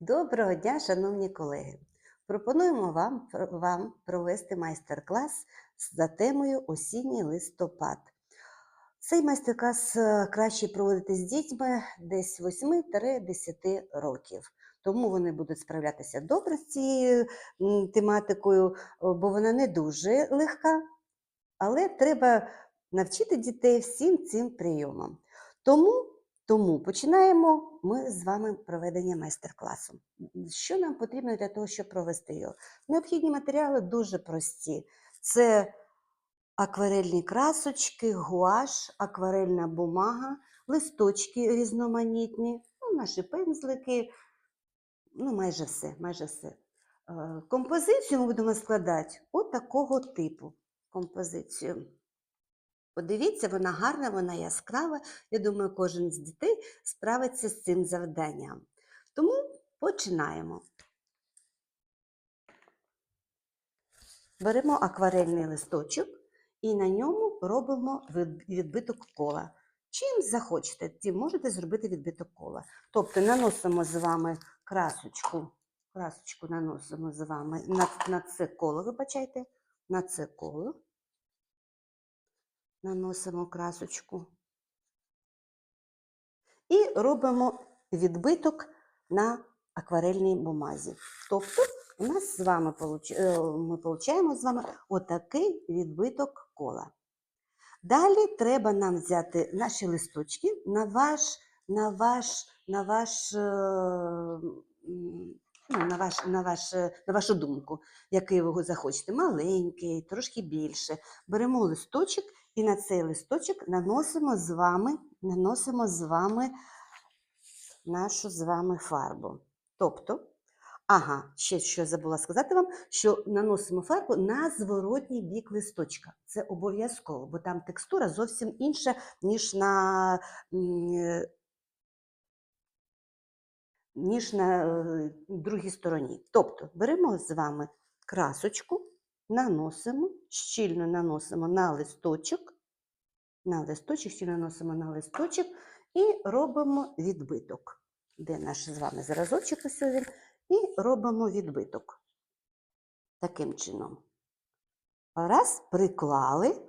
Доброго дня, шановні колеги! Пропонуємо вам, вам провести майстер-клас за темою Осінній листопад. Цей майстер-клас е, краще проводити з дітьми десь 8-10 років. Тому вони будуть справлятися добре з цією тематикою, бо вона не дуже легка, але треба навчити дітей всім цим прийомам. Тому, тому починаємо ми з вами проведення майстер-класу. Що нам потрібно для того, щоб провести його? Необхідні матеріали дуже прості. Це акварельні красочки, гуаш, акварельна бумага, листочки різноманітні, ну, наші пензлики, ну, майже все, майже все. Е, Композицію ми будемо складати от такого типу композицію. Подивіться, вона гарна, вона яскрава. Я думаю, кожен з дітей справиться з цим завданням. Тому починаємо. Беремо акварельний листочок і на ньому робимо відбиток кола. Чим захочете, тим можете зробити відбиток кола. Тобто наносимо з вами красочку, красочку наносимо з вами на, на це коло, вибачайте, на це коло. Наносимо красочку. І робимо відбиток на акварельній бумазі. Тобто у нас з вами е, ми отримуємо з вами отакий відбиток кола. Далі треба нам взяти наші листочки на ваш, на ваш, на ваш, е, на ваш, на ваш, е, на вашу думку, який ви захочете, маленький, трошки більше. Беремо листочок і на цей листочок наносимо з вами, наносимо з вами нашу з вами фарбу. Тобто, ага, ще що забула сказати вам, що наносимо фарбу на зворотній бік листочка. Це обов'язково, бо там текстура зовсім інша, ніж на, ніж на е, другій стороні. Тобто, беремо з вами красочку, наносимо, щільно наносимо на листочок, на листочок, щільно наносимо на листочок і робимо відбиток. Де наш з вами зразочок ось він, і робимо відбиток. Таким чином. Раз, приклали,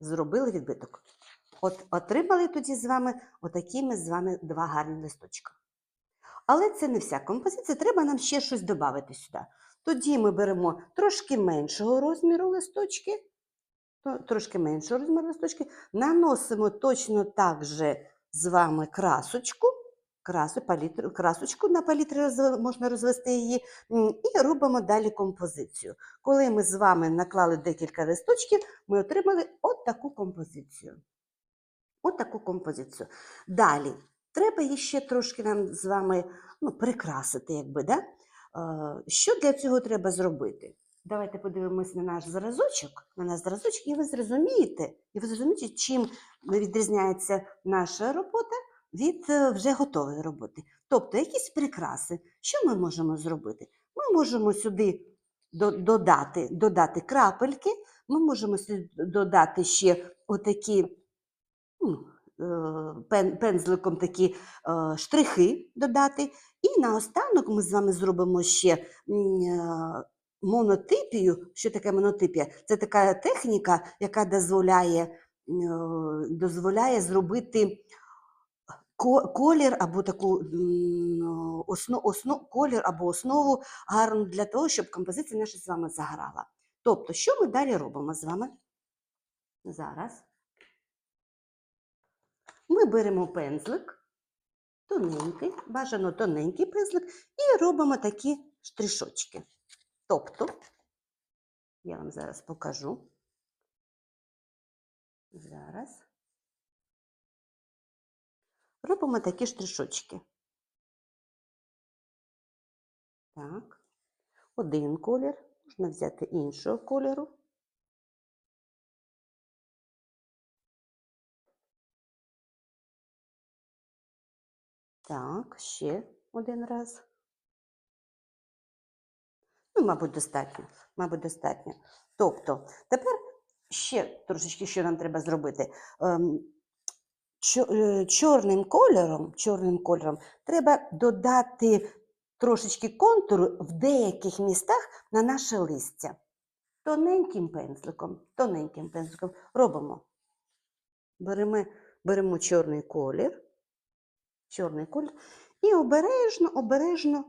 зробили відбиток. От отримали тоді з вами отакі ми з вами два гарні листочка. Але це не вся композиція, треба нам ще щось додати сюди. Тоді ми беремо трошки меншого розміру листочки, трошки меншого розміру листочки, наносимо точно так же з вами красочку, красу, палітру, красочку на палітрі можна розвести її, і робимо далі композицію. Коли ми з вами наклали декілька листочків, ми отримали от таку композицію. От таку композицію. Далі, треба ще трошки нам з вами ну, прикрасити, якби, да? Що для цього треба зробити? Давайте подивимось на наш зразочок, на наш зразочок, і ви зрозумієте, і ви зрозумієте, чим відрізняється наша робота від е, вже готової роботи. Тобто, якісь прикраси. Що ми можемо зробити? Ми можемо сюди додати, додати крапельки, ми можемо сюди додати ще отакі ну, пензликом такі е, штрихи додати. І наостанок ми з вами зробимо ще е, монотипію. Що таке монотипія? Це така техніка, яка дозволяє, е, дозволяє зробити колір або таку м, осно, осно, колір або основу гарну для того, щоб композиція наша з вами заграла. Тобто, що ми далі робимо з вами? Зараз. Ми беремо пензлик, тоненький, бажано тоненький пензлик, і робимо такі штришочки. Тобто, я вам зараз покажу. Зараз. Робимо такі штришочки. Так. Один колір, можна взяти іншого кольору. Так, ще один раз. Ну, мабуть, достатньо. Мабуть, достатньо. Тобто, тепер ще трошечки, що нам треба зробити. Ем, е, Чорним кольором, чорним кольором треба додати трошечки контуру в деяких містах на наше листя. Тоненьким пензликом, тоненьким пензликом робимо. Беремо, беремо чорний колір, чорний колір і обережно, обережно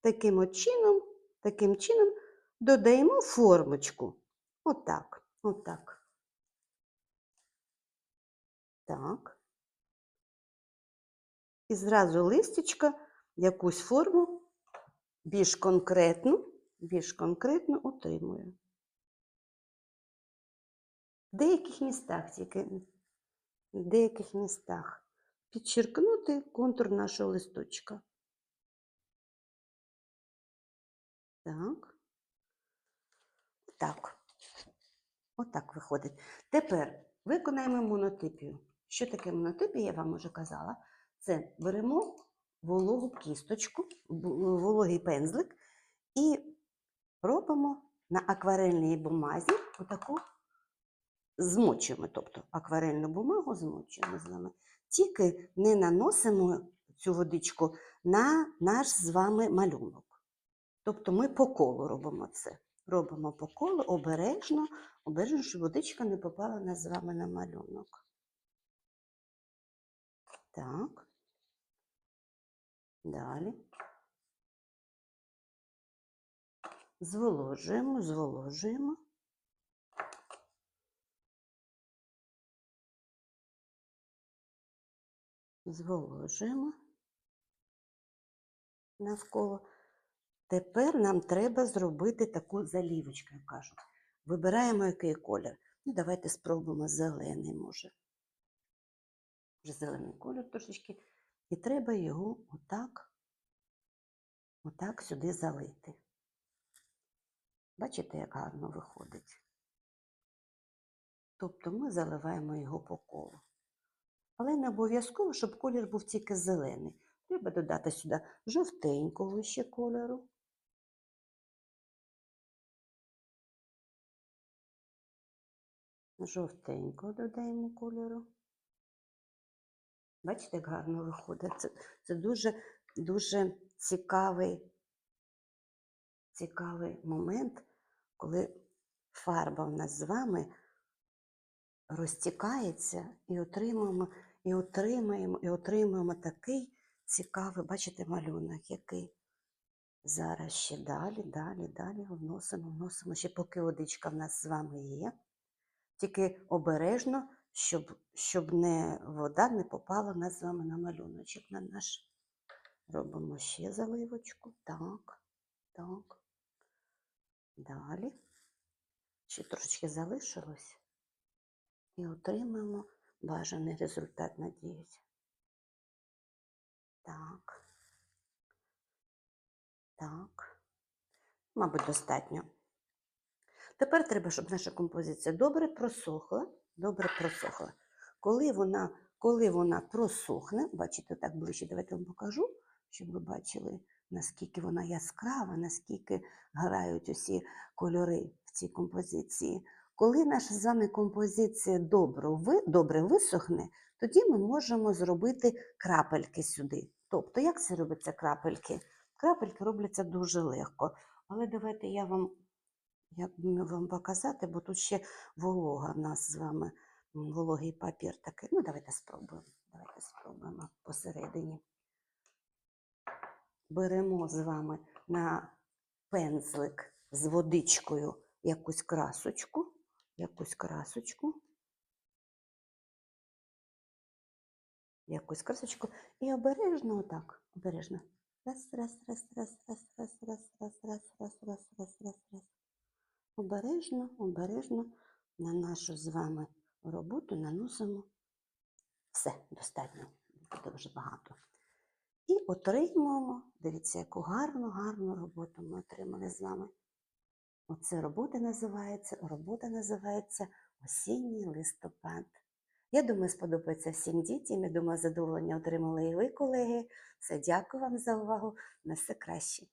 таким от чином, таким чином додаємо формочку. Отак, отак. Так. І зразу листячка якусь форму більш конкретну, більш конкретно отримує. В деяких містах тільки, в деяких містах підчеркнути контур нашого листочка. Так. Так. Отак виходить. Тепер виконаємо монотипію. Що таке монотипія, я вам уже казала. Це беремо вологу кісточку, вологий пензлик і робимо на акварельній бумазі отаку змочуємо, тобто акварельну бумагу змочуємо з вами. Тільки не наносимо цю водичку на наш з вами малюнок. Тобто ми по колу робимо це. Робимо по колу обережно, обережно, щоб водичка не попала на з вами на малюнок. Так. Далі. Зволожуємо, зволожуємо. Зволожуємо навколо. Тепер нам треба зробити таку залівочку, як кажуть. Вибираємо який колір. Ну, давайте спробуємо зелений, може. Вже зелений колір трошечки. І треба його отак, отак сюди залити. Бачите, як гарно виходить. Тобто ми заливаємо його по колу. Але не обов'язково, щоб колір був тільки зелений. Треба додати сюди жовтенького ще кольору. Жовтенького додаємо кольору. Бачите, як гарно виходить. Це, це дуже, дуже цікавий, цікавий момент, коли фарба в нас з вами розтікається і отримуємо, і отримаємо, і отримуємо такий цікавий, бачите, малюнок, який. Зараз ще далі, далі, далі вносимо, вносимо, ще поки водичка в нас з вами є. Тільки обережно, щоб, щоб не, вода не попала в нас з вами на малюночок на наш. Робимо ще заливочку. Так, так. Далі. Ще трошечки залишилось. І отримаємо бажаний результат, надіюсь. Так. Так. Мабуть, достатньо. Тепер треба, щоб наша композиція добре просохла. Добре просохла. Коли вона, коли вона просохне, бачите, так ближче, давайте вам покажу, щоб ви бачили, наскільки вона яскрава, наскільки грають усі кольори в цій композиції. Коли наша з вами композиція добре, висохне, тоді ми можемо зробити крапельки сюди. Тобто, як це робиться крапельки? Крапельки робляться дуже легко. Але давайте я вам, би вам показати, бо тут ще волога в нас з вами, вологий папір такий. Ну, давайте спробуємо. Давайте спробуємо посередині. Беремо з вами на пензлик з водичкою якусь красочку, якусь красочку, якусь красочку і обережно отак, обережно. Раз, раз, раз, раз, раз, раз, раз, раз, раз, раз, раз, раз, раз, раз. Обережно, обережно на нашу з вами роботу наносимо все достатньо, буде вже багато. І отримуємо, дивіться, яку гарну, гарну роботу ми отримали з вами. Оце робота називається, робота називається осінній листопад. Я думаю, сподобається всім дітям. Я думаю, задоволення отримали і ви, колеги. Все, дякую вам за увагу. На все краще.